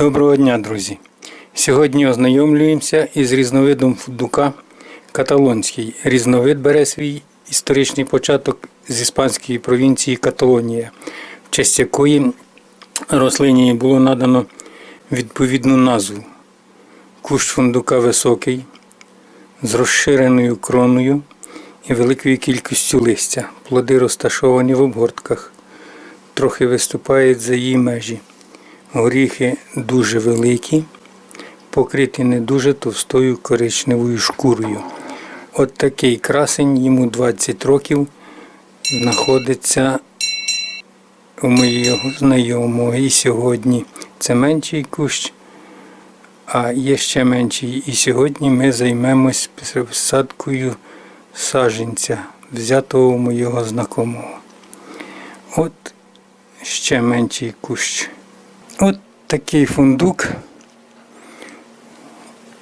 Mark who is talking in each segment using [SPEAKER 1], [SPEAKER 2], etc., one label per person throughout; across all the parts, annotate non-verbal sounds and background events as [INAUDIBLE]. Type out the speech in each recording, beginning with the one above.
[SPEAKER 1] Доброго дня, друзі! Сьогодні ознайомлюємося із різновидом фундука каталонський. Різновид бере свій історичний початок з іспанської провінції Каталонія, в честь якої рослині було надано відповідну назву. Кущ фундука високий, з розширеною кроною і великою кількістю листя. Плоди розташовані в обгортках, трохи виступають за її межі. Горіхи дуже великі, покриті не дуже товстою коричневою шкурою. От такий красень, йому 20 років, знаходиться у моєго знайомого. І сьогодні це менший кущ, а є ще менший. І сьогодні ми займемось посадкою саженця, взятого у моєго знакомого. От ще менший кущ. От такий фундук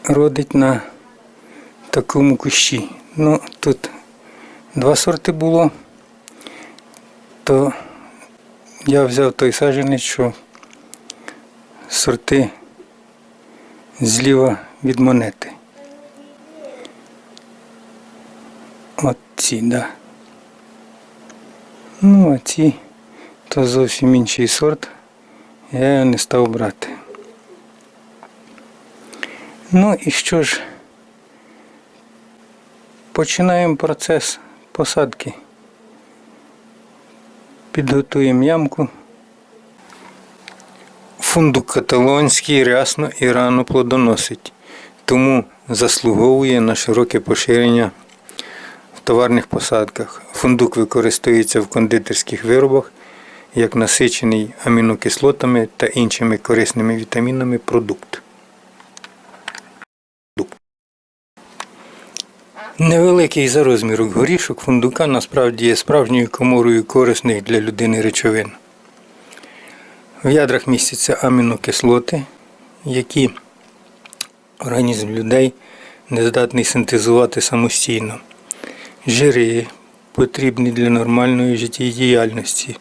[SPEAKER 1] родить на такому кущі. Ну, тут два сорти було, то я взяв той саджанець, що сорти зліва від монети. От ці, да. Ну, а ці то зовсім інший сорт. Я його не став брати. Ну і що ж, починаємо процес посадки. Підготуємо ямку. Фундук каталонський рясно і рано плодоносить, тому заслуговує на широке поширення в товарних посадках. Фундук використовується в кондитерських виробах як насичений амінокислотами та іншими корисними вітамінами продукт. Невеликий за розміром горішок фундука насправді є справжньою коморою корисних для людини речовин. В ядрах містяться амінокислоти, які організм людей не здатний синтезувати самостійно. Жири потрібні для нормальної життєдіяльності,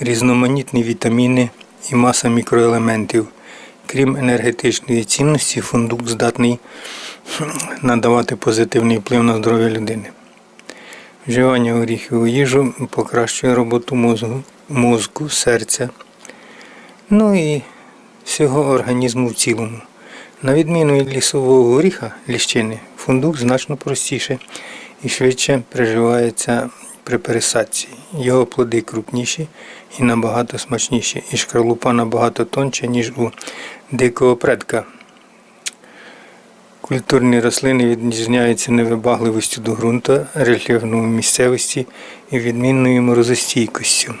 [SPEAKER 1] різноманітні вітаміни і маса мікроелементів. Крім енергетичної цінності, фундук здатний [CLEARS THROAT] надавати позитивний вплив на здоров'я людини. Вживання горіхів у їжу покращує роботу мозку, мозку, серця, ну і всього організму в цілому. На відміну від лісового горіха ліщини, фундук значно простіше і швидше приживається при пересадці. Його плоди крупніші і набагато смачніші, і шкарлупа набагато тонче, ніж у дикого предка. Культурні рослини відрізняються невибагливістю до ґрунту, рельєфної місцевості і відмінною морозостійкістю.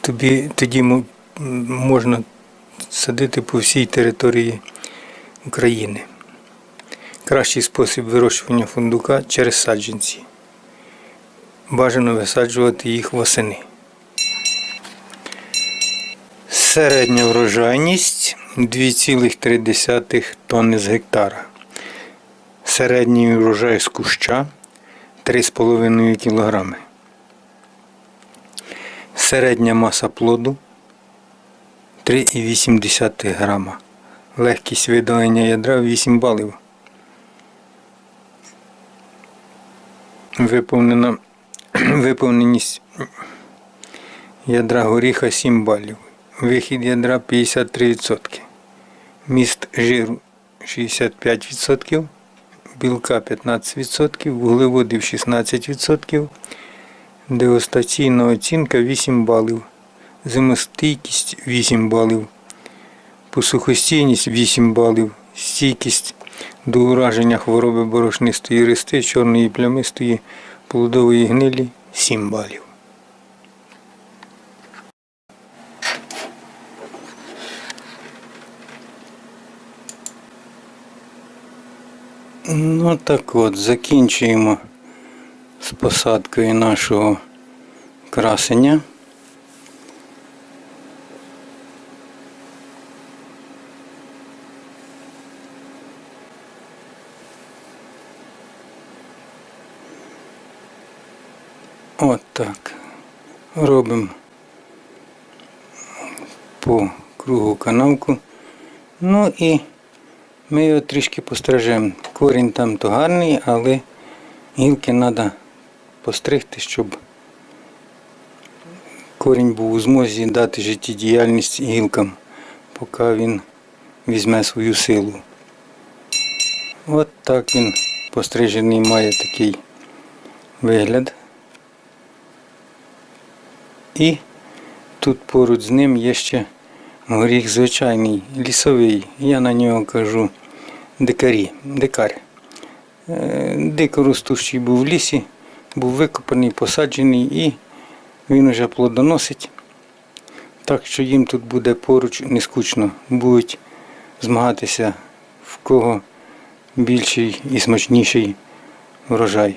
[SPEAKER 1] Тобі, тоді можна садити по всій території України. Кращий спосіб вирощування фундука через саджанці. Бажано висаджувати їх восени. Середня врожайність 2,3 тонни з гектара. Середній врожай з куща 3,5 кг. Середня маса плоду 3,8 грама. Легкість видалення ядра 8 балів. Виповнена [CLEARS THROAT] виповненість ядра горіха 7 балів. Вихід ядра 53%. Міст жиру 65%, білка 15%, вуглеводів 16%, дегустаційна оцінка 8 балів, зимостійкість 8 балів, посухостійність 8 балів, стійкість до ураження хвороби борошнистої ристи, чорної плямистої, плодової гнилі 7 балів. Ну так от, закінчуємо з посадкою нашого красення. От так. Робимо по кругу канавку Ну і ми його трішки пострижемо. Корінь там то гарний, але гілки треба постригти, щоб корінь був у змозі дати життєдіяльність гілкам, поки він візьме свою силу. От так він пострижений має такий вигляд. І тут поруч з ним є ще горіх звичайний, лісовий. Я на нього кажу дикарі, дикар. Е, Дико ростущий був в лісі, був викопаний, посаджений і він уже плодоносить. Так що їм тут буде поруч не скучно. Будуть змагатися в кого більший і смачніший врожай.